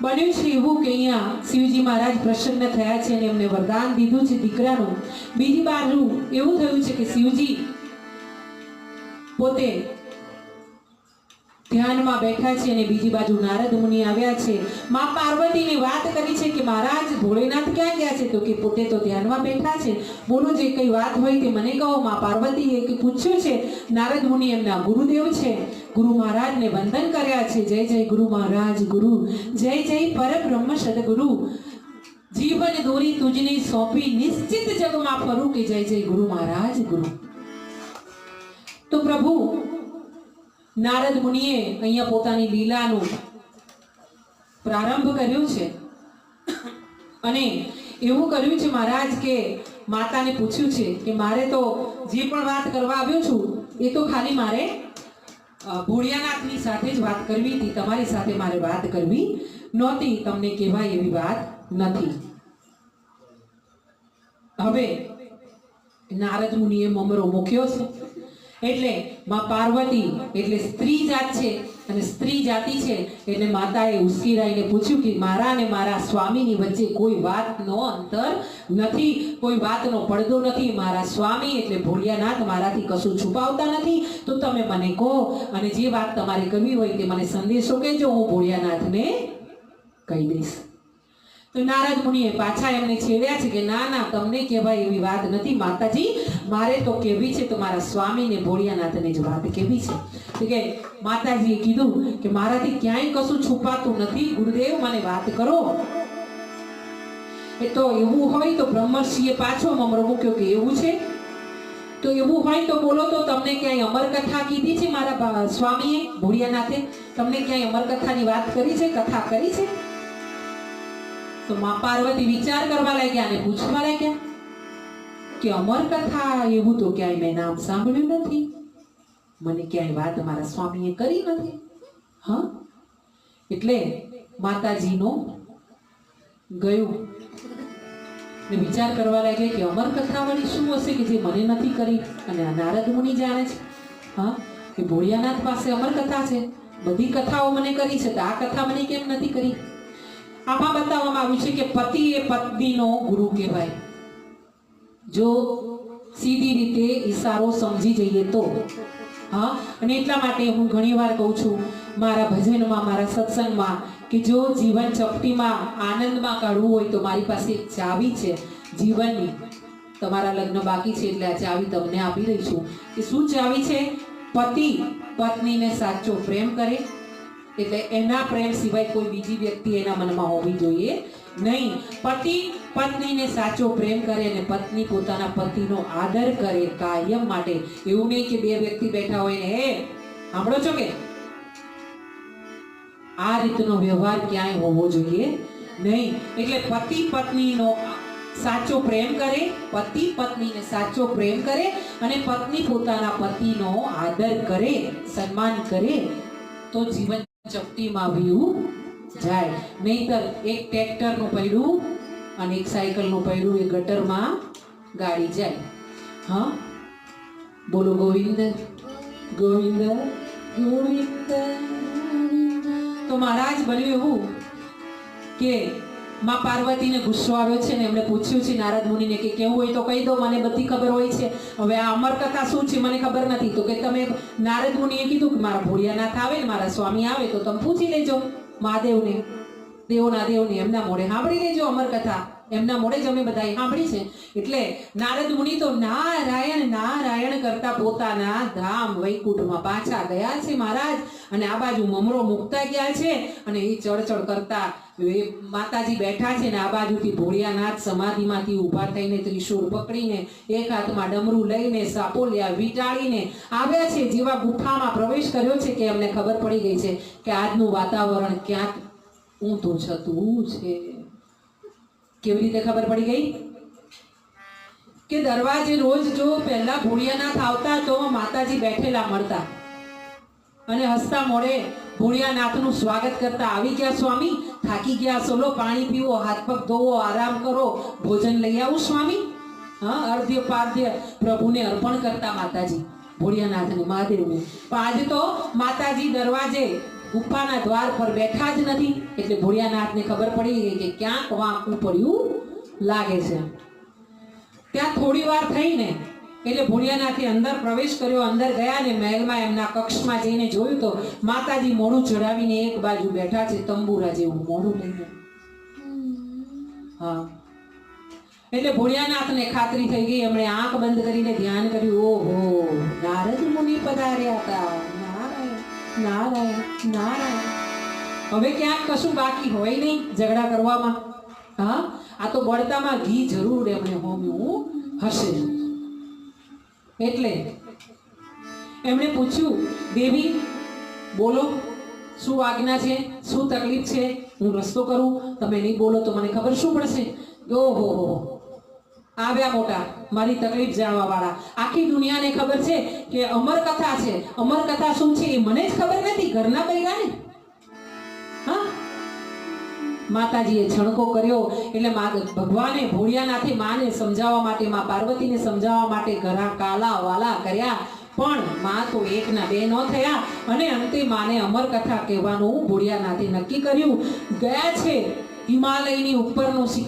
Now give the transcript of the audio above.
બન્યું છે એવું કે અહીંયા શિવજી મહારાજ પ્રસન્ન થયા છે અને એમને વરદાન દીધું છે દીકરાનું. બીજી બાજુ એવું થયું છે કે શિવજી પોતે ધ્યાનમાં બેઠા છે અને બીજી બાજુ નારદ મુનિ આવ્યા છે. માં પાર્વતીની વાત કરી છે કે મહારાજ, ભોળેનાથ ક્યાં ગયા છે? તો કે પોતે તો ધ્યાનમાં બેઠા છે. બોલો, જે કઈ વાત હોય તે મને કહો. માં પાર્વતીએ કે પૂછ્યું છે, નારદ મુનિ એમના ગુરુદેવ છે. ગુરુ મહારાજને વંદન કર્યા છે. જય જય ગુરુ મહારાજ, ગુરુ. જય જય પરબ્રહ્મ સદગુરુ. જીવન દોરી તુજને સોંપી નિશ્ચિત જગમાં ફરું કે જય જય ગુરુ મહારાજ, ગુરુ. તો પ્રભુ નારદ મુનિએ અહીંયા પોતાની લીલાનું પ્રારંભ કર્યો છે. અને એવું કર્યું છે મહારાજ કે માતાને પૂછ્યું છે કે મારે તો જે પણ વાત કરવા આવ્યો છું, એ તો ખાલી મારે ભોળિયાનાથની સાથે જ વાત કરવી હતી, તમારી સાથે મારે વાત કરવી નહોતી, તમને કહેવાય એવી વાત નથી. હવે નારદ મુનિએ મમરો મૂક્યો છે. એટલે માં પાર્વતી એટલે સ્ત્રી જાત છે અને સ્ત્રી જાતિ છે એટલે માતાએ ઉશ્કેરાઈને પૂછ્યું કે મારા અને મારા સ્વામીની વચ્ચે કોઈ વાતનો અંતર નથી, કોઈ વાતનો પડદો નથી. મારા સ્વામી એટલે ભોળિયાનાથ મારાથી કશું છુપાવતા નથી. તો તમે મને કહો અને જે વાત તમારે કરવી હોય તે મને સંદેશો કહેજો. હું ભોળિયાનાથને કહી દઈશ. તો નારદ મુનિએ પાછા એમને છેડ્યા છે કે ના ના, તમને કહેવાય એવી વાત નથી. માતાજી, મારે તો કહેવી છે તો મારા સ્વામીને ભોળિયાનાથને જ વાત કહેવી છે. કે માતાજીએ કીધું કે મારાથી ક્યાંય કશું છુપાતું નથી. ગુરુદેવ, મને વાત કરો. એ તો એવું હોય તો બ્રહ્મર્ષિએ પાછો મમરો મૂક્યો કે એવું છે? તો એવું હોય તો બોલો તો તમને ક્યાંય અમરકથા કીધી છે મારા સ્વામીએ, ભોળિયાનાથે? તમને ક્યાંય અમરકથાની વાત કરી છે? કથા કરી છે? તો માં પાર્વતી વિચાર કરવા લાગ્યા અને પૂછવા લાગ્યા કે અમર કથા એવું તો ક્યાંય મેં નામ સાંભળ્યું નથી. મને ક્યાંય વાત મારા સ્વામીએ કરી નથી. હા? એટલે માતાજીનો ગયું ને વિચાર કરવા લાગ્યા કે અમર કથા વાળી શું હશે કે જે મને નથી કરી અને નારદ મુનિ જાણે છે? હા? કે ભોળિયાનાથ પાસે અમર કથા છે? બધી કથાઓ મને કરી છે, તો આ કથા મને કેમ નથી કરી? આમાં બતાવવામાં આવ્યું છે કે પતિ એ પત્નીનો ગુરુ કહેવાય. જો સીધી રીતે ઈશારો સમજી જઈએ તો. હા, અને એટલા માટે હું ઘણીવાર કહું છું, મારા ભજનમાં, મારા સત્સંગમાં, કે જો જીવન ચપટીમાં આનંદમાં કાઢવું હોય તો મારી પાસે એક ચાવી છે, જીવનની. તમારા લગ્ન બાકી છે એટલે આ ચાવી તમને આપી રહી છું કે શું ચાવી છે? પતિ પત્નીને સાચો પ્રેમ કરે એટલે એના પ્રેમ સિવાય કોઈ બીજી વ્યક્તિ એના મનમાં હોવી જોઈએ નહીં. પતિ પત્નીને સાચો પ્રેમ કરે અને પત્ની પોતાના પતિનો આદર કરે કાયમ માટે. એવું નહીં કે બે વ્યક્તિ બેઠા હોય ને, હે, સાંભળો છો કે? આ રીતનો વ્યવહાર ક્યાંય હોવો જોઈએ નહીં. એટલે પતિ પત્નીનો સાચો પ્રેમ કરે, પતિ પત્નીને સાચો પ્રેમ કરે અને પત્ની પોતાના પતિનો આદર કરે, સન્માન કરે, તો જીવન ચપટીમાં વ્યૂ જાય. નહીતર એક ટ્રેક્ટરનું પૈડું અને એક સાયકલનું પૈડું એ ગટરમાં ગાડી જાય. હા? બોલો ગોવિંદ. ગોવિંદ ગોવિંદ. તો મહારાજ બન્યું એવું કે માં પાર્વતીને ગુસ્સો આવ્યો છે ને એમણે પૂછ્યું છે નારદ મુનિને કે કેવું હોય તો કહી દો, મને બધી ખબર હોય છે. હવે આ અમર કથા શું છે મને ખબર નથી. તો કે તમે નારદ મુનિએ કીધું કે મારા ભોળિયાનાથ આવે ને, મારા સ્વામી આવે તો તમે પૂછી લેજો મહાદેવને. દેવના દેવને એમના મોડે સાંભળી લેજો અમર કથા. એમના મોડે જ અમે બધાએ સાંભળી છે. એટલે નારદ મુનિ તો નારાયણ નારાયણ કરતા પોતાના ધામ વૈકુંઠમાં પાછા ગયા છે મહારાજ. અને આ બાજુ મમરો મૂકતા ગયા છે અને એ ચડચડ કરતા માતાજી બેઠા છે ને આ બાજુથી ભોળિયાનાથ સમાધિમાંથી ઊભા થઈને ત્રિશૂળ પકડીને એક હાથમાં ડમરું લઈને સાપોલિયા વીંટાળીને આવ્યા છે. જેવા ગુફામાં પ્રવેશ કર્યો છે કે એમને ખબર પડી ગઈ છે કે આજનું વાતાવરણ ક્યાંક ઊંધું છતું છે. કેવી રીતે ખબર પડી ગઈ? કે દરવાજે રોજ જો પહેલા ભૂળિયાનાથ આવતા તો માતાજી બેઠેલા મળતા. અને હસતા મોડે ભૂળિયાનાથનું સ્વાગત કરતા આવી ગયા સ્વામી. થાકી ગયા, સોલો પાણી પીવો, હાથ પગ ધોવો, આરામ કરો, ભોજન લઈ આવું સ્વામી. હા અર્ધ્ય પાર્ધ્ય પ્રભુને અર્પણ કરતા માતાજી, ભોળિયાનાથને, મહાદેવને. પણ આજે તો માતાજી દરવાજે ગુફાના દ્વાર પર બેઠા જ નથી. એટલે ભોળિયાનાથને ખબર પડી ગઈ કે ક્યાંક વાંકું પડ્યું લાગે છે. ત્યાં થોડી વાર થઈને એટલે ભોળિયાનાથે અંદર પ્રવેશ કર્યો અંદર ગયા ને મહેલમાં એમના કક્ષમાં જઈને જોયું તો માતાજી મોઢું ચડાવીને એક બાજુ બેઠા છે તંબુરા જેવું મોઢું લઈને. હા. એટલે ભોળિયાનાથને ખાતરી થઈ ગઈ એમણે આંખ બંધ કરીને ધ્યાન કર્યું ઓહો નારદ મુનિ પધાર્યા હતા. નારાયણ નારાયણ. હવે ક્યાંક કશું બાકી હોય નહીં ઝઘડા કરવામાં. હા? આ તો બળતામાં ઘી જરૂર એમણે હોમ્યું હશે. એટલે એમણે પૂછ્યું, દેવી, બોલો, શું આજ્ઞા છે? શું તકલીફ છે? હું રસ્તો કરું? તમે નહીં બોલો તો મને ખબર શું પડશે? ઓહો આવ્યા મોટા મારી તકલીફ જાણવા વાળા આખી દુનિયાને ખબર છે કે અમર કથા છે. અમર કથા શું છે એ મને જ ખબર નથી. ઘરના બૈરાને? હા? માતાજીએ છણકો કર્યો એટલે ભગવાને ભોળિયાનાથે માને સમજાવવા માટે, મા પાર્વતીને સમજાવવા માટે ઘણા કાલા વાલા કર્યા. પણ મા તો એકના બે ન થયા અને અંતે માને અમર કથા કહેવાનું ભોળિયાનાથે નક્કી કર્યું. ગયા છે હિમાલયની ઉપરનું